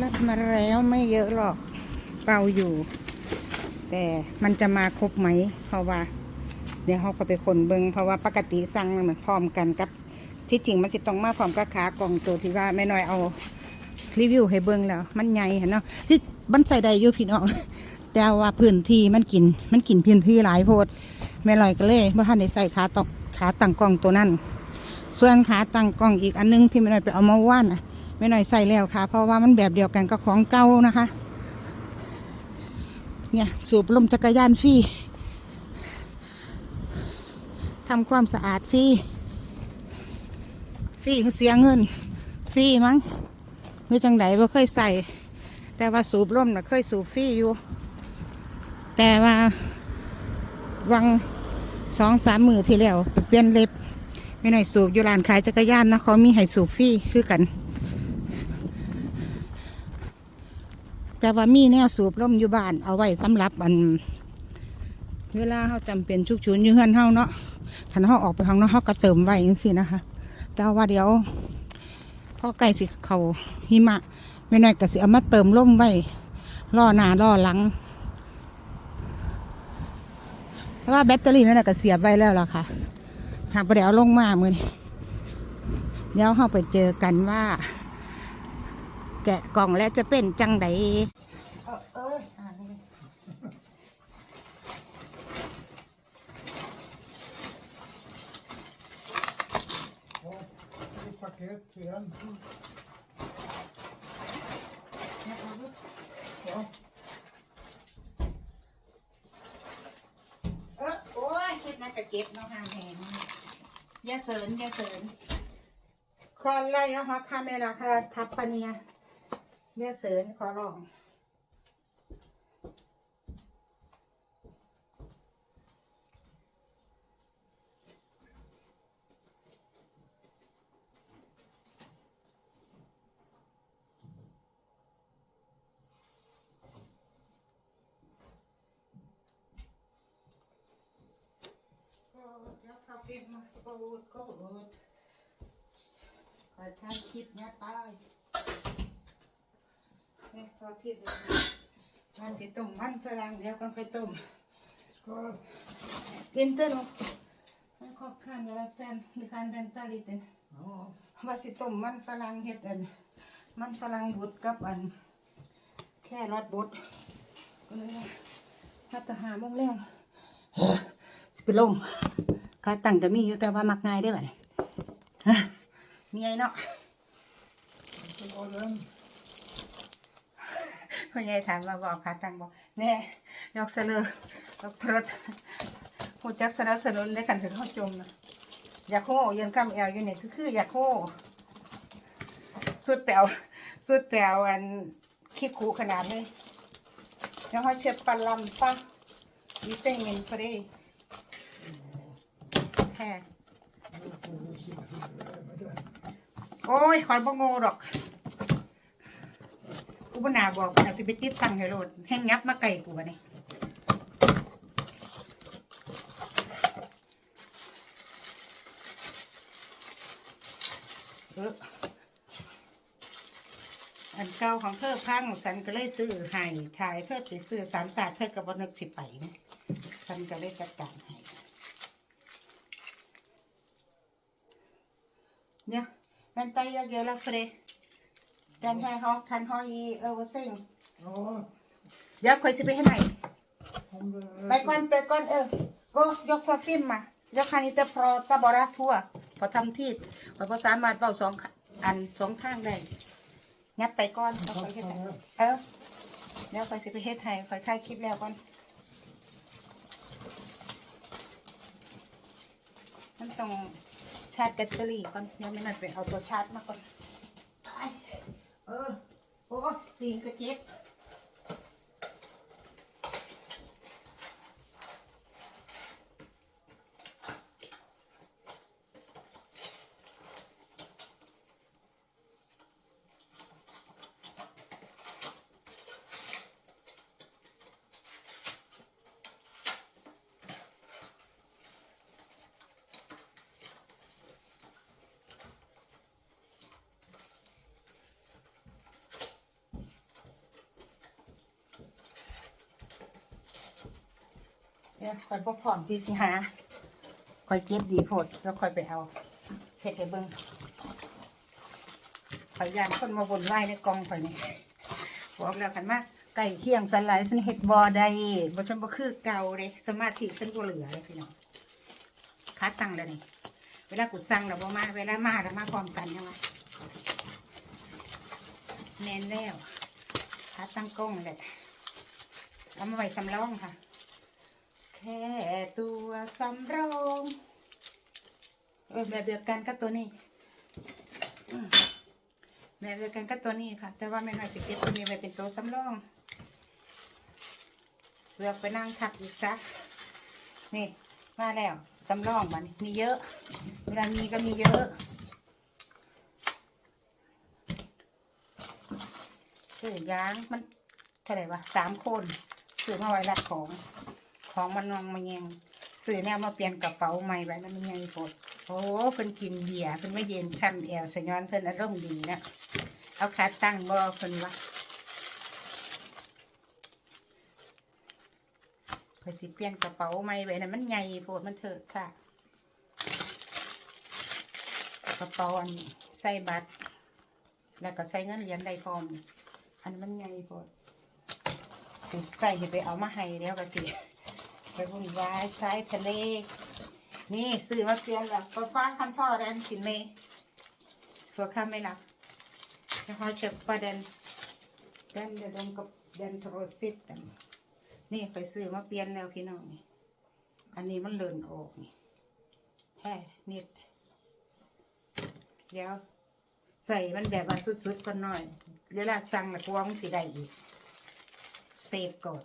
รับมาแล้วไม่เยอะหรอกเปล่าอยู่ แต่มันจะมาครบไหม เพราะว่า เดี๋ยวเขาก็ไปคนเบิงเพราะว่าปกติสั่งมันเหมือนพร้อมกันกับ ที่จริงมันสิต้องมาพร้อมกับขากล่องตัวที่ว่าแม่น้อยเอารีวิวให้เบิงแล้ว มันใหญ่เห็นเนาะที่บันใส่ได้อยู่พี่น้องแต่ว่าพื้นที่มันกินมันกินพื้นที่หลายโพดแม่ลอยก็เลยเมื่อท่านได้ใส่ขาตอกขาตั้งกล้องตัวนั้น ส่วนขาตั้งกล้องอีกอันนึงที่แม่น้อยไปเอามาว่านน่ะ แม่หน้อยใส่แล้วค่ะ เพราะว่ามันแบบเดียวกันกับของเก่านะคะ เนี่ยสูบลมจักรยานฟรีทำความสะอาดฟรีฟรีเสียเงินฟรีมั้งคือจังไดว่าเคยใส่ แต่ว่าสูบลมนะเคยสูบฟรีอยู่ แต่ว่าวังสองสามมือที่แล้วเปลี่ยนเล็บไม่หน่อยสูบอยู่ร้านขายจักรยานนะเขามีให้สูบฟรีคือกัน แต่ว่ามีแนวสูบลมอยู่บ้านเอาไว้สำหรับอัน เวลาเขาจำเป็นชุกชุนอยู่เฮือนเฮาเนาะถ้าเขาออกไปข้างนอกเขาก็เติมไว้จังซี่นะคะ แต่ว่าเดี๋ยวพอใกล้สิเขาหิมะไม่น้อยก็สิเอามาเติมลมไว้ล่อหน้าล่อหลังแต่ว่าแบตเตอรี่ไม่น้อยก็เสียบไว้แล้วล่ะค่ะ หากบ่ได้เอาลงมามือเดี๋ยวเราไปเจอกันว่า แกะกล่องแล้วจะเป็นจังไดเออเอยอ่านเลย Ett paket igen. Ja. เออโอ้ยเฮ็ดนั่นก็เก็บเนาะห้ามแหงอย่าเสริญอย่าเสริญคอนไล่เอาฮะคาเมล่าคาทับปะเนีย อย่าเสริญขอร้องก็เดี๋ยวคาเฟ่มาโกดโกดคอยทานคลิปเนี่ยไป นี่พอทิศเลยมันสิต้มมันฝรั่งเดี๋ยวกันไปต้ม Skål. กินเถอะลูกให้ครอบข้างแล้วแฟนมีการแบนตาลิเต็นว่าสิต้มมันฝรั่งเฮ็ดอัน มันฝรั่งบดกับอัน แค่รอดบดก็เลยถ้าจะหาโมงแรงสิไปลงขาตั้งก็มีอยู่แต่ว่ามักง่ายได้อบ่เนี่ยมีไงเนาะ พ่อใหญ่ถามมาบอกขาตังบอกแน่ยกเสลอดอกทรดหูจักสนับสนุนได้ขันถึงเข้าจมนะอยากโห่ยืนกำแอวอยู่เนี่ยคือคืออยากโห่สุดแปลวสุดแปลวอันขี้คูขนาดนี้แล้วเขาเช็ดปันลำปะมีเส้นเงินพอดีแฮ่โอ้ยคอยบ่โง่ดอก บ่นาบอกว่าสิไปติดตั้งให้โลดแห้งยับมาไก่กูบ่นี่เอออันเก่าของเธอพังสันก็เลยซื้อให้ถ่ายเธอไปซื้อสามศาสตร์เธอก็บ่นึกสิไปนะสันก็เลยจัดการให้เนี่ยแม่นไตเยอะๆแล้วเฟร den här har, kan ha i översäng. Ja. เดี๋ยวคอยสิไปให้ใหม่ Om det ไปก่อนไปก่อนเออก็ยกโทรฟิล์มมายกคันนี้จะพอตะบอระทั่วพอทำที่พอพอสามารถเป่าสองอันสองข้างได้งัดไปก่อนแล้วคอยเฮ็ดให้เออเดี๋ยวคอยสิไปเฮ็ดให้คอยถ่ายคลิปแล้วก่อนมันต้องชาร์จแบตเตอรี่ก่อนเดี๋ยวไม่นั่นไปเอาตัวชาร์จมาก่อนไป เออโอ้ตีนกระเจ็บ ดี๋ยวคอยพบพร้อมสิสิหาคอยเก็บดีโพดแล้วคอยไปเอาเฮ็ดให้เบิ่งคอยยานคนมาวนไหวในกองคอยนี่บอกแล้วกันมาไก่เคียงสลายฉันเฮ็ดบ่ได้บ่ฉันบ่คือเก่าเด้สมาธิฉันบ่เหลือเลยพี่น้องคัดตังแล้วนี่เวลากูสั่งแล้วบ่มา เวลามาแล้วมาพร้อมกันยังไงแน่นแล้วคัดตั้งกล้องเลยเอามาไว้สำรองค่ะ ค่ตัวสำรองเออแบบเดียวกันกับตัวนี้อืมแบบเดียวกันกับตัวนี้ค่ะ แต่ว่าแม่น้อยจะเก็บตัวนี้ไว้เป็นตัวสำรอง เสือกไปนั่งถักอีกซะนี่มาแล้วสำรองมันมีเยอะ เวลามีก็มีเยอะซื้อยางมันเท่าไหร่วะสามคนซื้อมาไว้รัดของ ของมันนองมันยังซื้อแนวมาเปลี่ยนกระเป๋าใหม่ไว้แล้วมันยังปดโอ้เพิ่นกินเบียร์เพิ่นไม่เย็นคันแอวสยอนเพิ่นอารมณ์ดีนะเอาขาตั้งบ่เพิ่นวะเพิ่นสิเปลี่ยนกระเป๋าใหม่ไว้นะมันใหญ่โพดมันเถอะค่ะ กระเป๋าอันใส่บัตร แล้วก็ใส่เงินเหรียญได้พร้อมอันมันใหญ่โพดใส่ให้ไปเอามาให้แล้วก็สิ ไปวุ่นวายสายทะเล นี่ซื้อมาเปลี่ยนแล้วฟ้าฟ้าคันพ่อแดนกินเมย์ตัวข้าไม่รับจะหอยเจ็บประเด็นเดนเดนกับเดนโทรซิตกันนี่ไปซื้อมาเปลี่ยนแล้วพี่น้องนี่ อันนี้มันเลินออกนี่แท้นิด เดี๋ยว ใส่มันแบบว่าสุดๆก่อนหน่อยเวลาสั่งแล้วกลัวมันสิได้อีกเซฟก่อน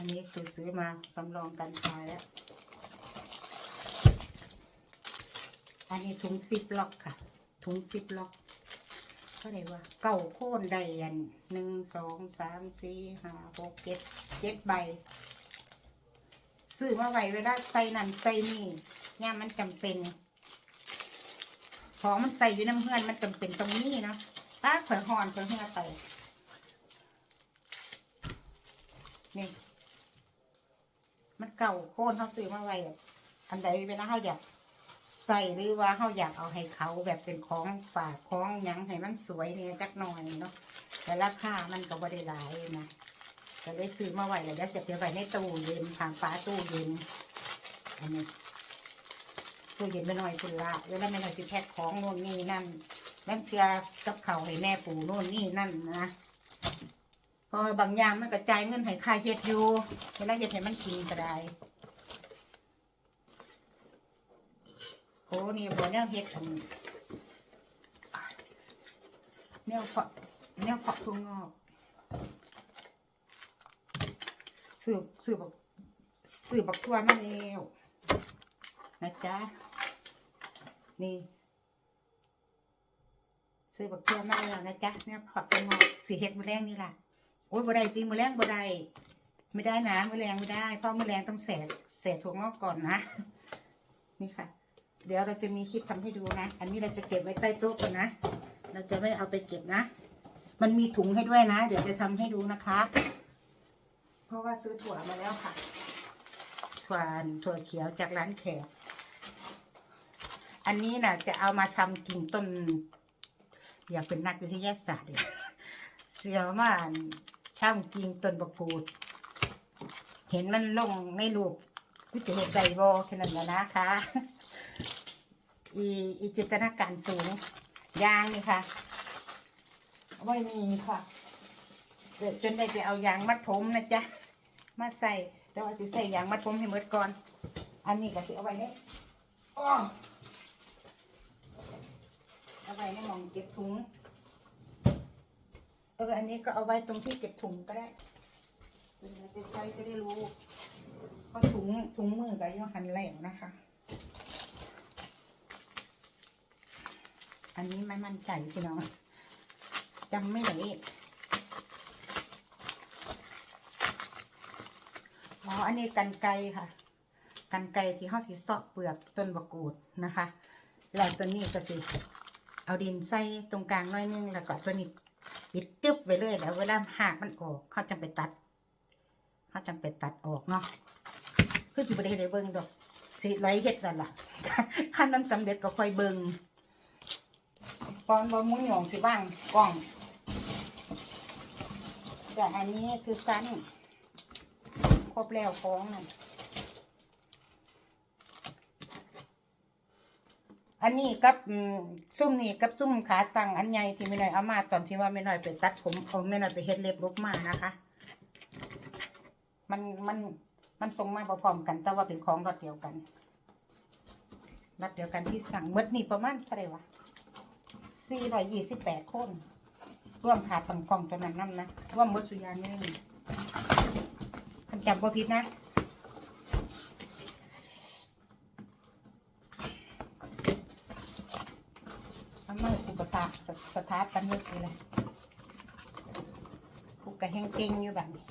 อันนี้คือซื้อมาสำรองกันตายแล้ว อันนี้ถุงซิปล็อกค่ะ ถุงซิปล็อกเท่าไหร่วะเก้าโค่นใดอันหนึ่งสองสามสี่ห้าหกเจ็ดเจ็ดใบ ซื้อมาไว้เวลาใส่นั่นใส่นี่เนี่ยมันจำเป็น ของมันใส่อยู่น้ำเพื่อนมันจำเป็นตรงนี้เนาะป้าข่อยหอนข่อยเหือไปนี่ มันเก่าโค่นเขาซื้อมาไว้อะอันใดเวลาเขาอยากใส่หรือว่าเขาอยากเอาให้เขาแบบเป็นของฝากของยังให้มันสวยเนี่ยจักหน่อยเนาะแต่ราคามันก็บ่ได้หลายนะก็เลยซื้อมาไว้แล้วเดี๋ยวเสียวไว้ในตู้เย็นทางฟ้าตู้เย็นอันนี้ตู้เย็นไปหน่อยคุณละเวลาไม่หน่อยสิแพ็คของโน่นนี่นั่นนั่นเกลือกับเขาให้แม่ปู่โน่นนี่นั่นนะ พอบางอย่างมันกระจายเงินให้ค่าเฮ็ดอยู่เวลาเฮ็ดให้มันกินก็ได้โอ้นี่บ่แนวเฮ็ดอันแนวเพาะแนวเพาะทุ่งงอกสืบสืบบักสืบบักตัวมาแล้วนะจ๊ะนี่ซื้อบักเทือมาแล้วนะจ๊ะเนี่ยผักกระงอกสีเห็ดมือแรงนี่ล่ะ โอ้ยบ่ได้จริงมือแรงบ่ได้ไม่ได้นะมือแรงไม่ได้ เพราะมือแรงต้องเสดเสดถั่วงอกก่อนนะ นี่ค่ะ เดี๋ยวเราจะมีคลิปทำให้ดูนะ อันนี้เราจะเก็บไว้ใต้โต๊ะก่อนนะ เราจะไม่เอาไปเก็บนะ มันมีถุงให้ด้วยนะ เดี๋ยวจะทำให้ดูนะคะ เพราะว่าซื้อถั่วมาแล้วค่ะ ถั่วถั่วเขียวจากร้านแขก อันนี้น่ะ จะเอามาทำกิ่งต้น อยากเป็นนักวิทยาศาสตร์เลยเสียวมา ช่ำกิงต้นบะกูด เห็นมันลงในรูปวิจิตรใจบอแค่นั้นแหละนะคะอีอีจินตนาการสูงยางนี่ค่ะเอาไว้นี่ค่ะเดี๋ยวจนได้ไปเอายางมัดผมนะจ๊ะมาใส่แต่ว่าสิใส่ยางมัดผมให้หมดก่อน อันนี้ก็สิเอาไว้นี่เอาไว้ในหมองเก็บถุง อออันนี้ก็เอาไว้ตรงที่เก็บถุงก็ได้จะใช้จะได้รู้เพราะถุงถุงมือกับยหันแหลวนะคะ อันนี้ไม่มั่นใจพี่น้องจำไม่ได้อ๋ออันนี้กันไกค่ะ กันไกที่เขาสิเสาะเปลือกต้นบะกรูดนะคะแล้วตัวนี้ก็สิเอาดินใส่ตรงกลางน้อยนึงแล้วก็ตัวนี้ ปิดจึ๊บไปเลยแล้วเวลาหากมันออกเขาจะไปตัดเขาจังไปตัดออกเนาะคือสิบ่ได้เฮ็ดให้เบิ่งดอกสิไว้เฮ็ดนั่นล่ะคันมันสำเร็จก็ค่อยเบิ่งตอนบ่มุ้งหยองสิบ้างกล้อง แต่อันนี้คือสั้นครบแล้วของนั่น อันนี้กับอืมซุ่มนี่กับซุ่มขาตังอันใหญ่ที่ไม่น้อยเอามาตอนที่ว่าไม่น้อยไปตัดผมเอาไม่น้อยไปเฮ็ดเล็บลบมานะคะ มันมันมันส่งมาพร้อมๆกัน แต่ว่าเป็นของรถเดียวกันรถเดียวกันที่สั่งเมดนี่ประมาณเท่าไหร่วะสี่ร้อยยี่สิบแปดคนร่วมขาตังกล่องตัวนั้นนั่นนะร่วมมดสุยานี่คันจำบ่ผิดนะทำไมกูประสาสสถาปันนึกเลยกูกระแหงเก่งอยู่แบบนี้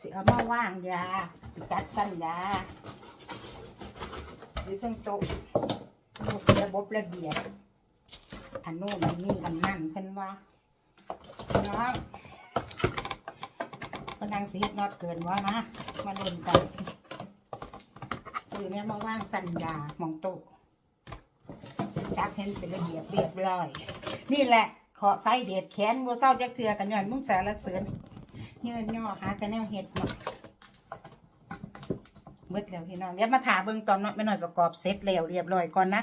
สิเอามาว่างยาสิจัดสั้นยาอยู่ทั้งโต๊ะลูกระบบระเบียบอันโนู้นอันนี้อันนั่นเพิ่นว่าน้องพนังสีเฮ็ดนอดเกินว่านะมาเล่นกัน ซื้อเนี่ยมาว่างสัญญาหมองโต๊ะจับเห็นเป็นระเบียบเรียบร้อย นี่แหละขอไส้เด็ดแขนบัวเศร้าจักเถือกันย้อนมึงสารเสือนเงื่อนย่อหากันแนวเห็ดมาเบิดแล้วพี่น้องเดี๋ยวมาถาเบิ่งตอนน้อยไม่น้อยประกอบเสร็จแล้วเรียบร้อยก่อนนะ